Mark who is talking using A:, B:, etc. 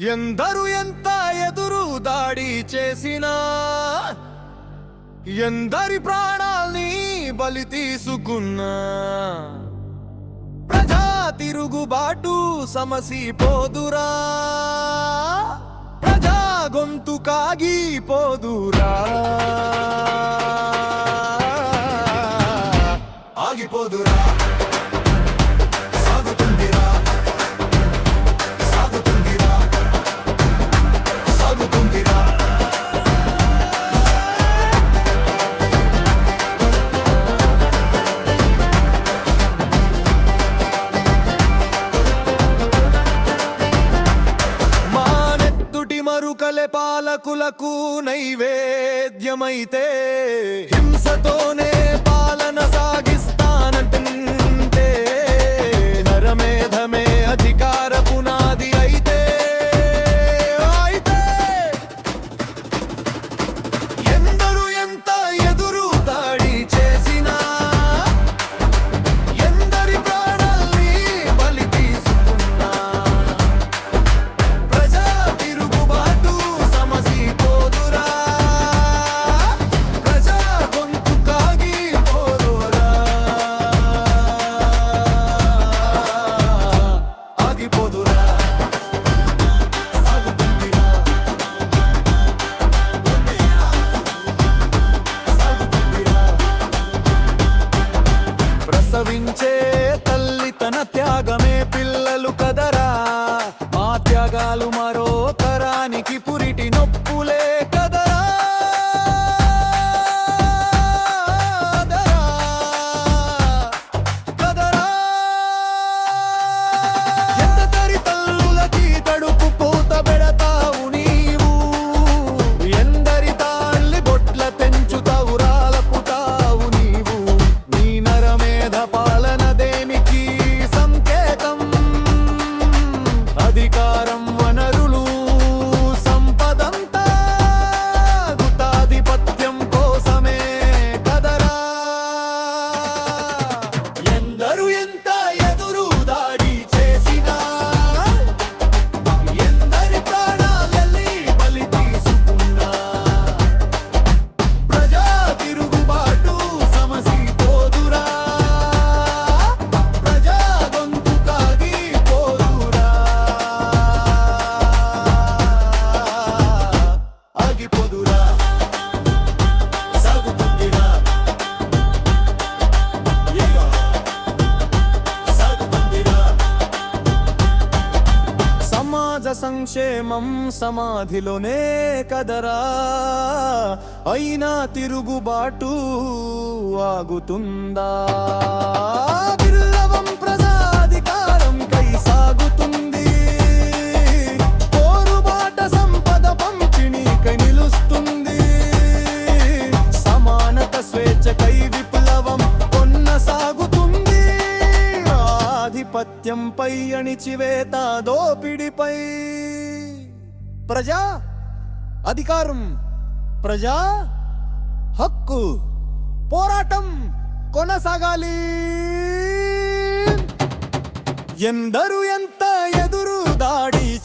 A: ఎందరు ఎంత ఎదురు దాడి చేసినా ఎందరి ప్రాణాల్ని బలి తీసుకున్నా. ప్రజా తిరుగుబాటు సమసిపోదురా. ప్రజా గొంతు కాగిపోదురా. ఆగిపోదురా. పాలకులకు నైవేద్యమైతే హింసతోనే ప్రసవించే తల్లి తన త్యాగమే పిల్లలు కదరా. మా త్యాగాలు మరో తరానికి పురిటి నొప్పి సంక్షేమం సమాధిలోనే కదరా. అయినా తిరుగుబాటు ఆగుతుందా? ఆధిపత్యంపై అణిచివేత దోపిడిపై. ప్రజా అధికారం ప్రజా హక్కు పోరాటం కొనసాగాలి. ఎందరు ఎంత ఎదురు దాడి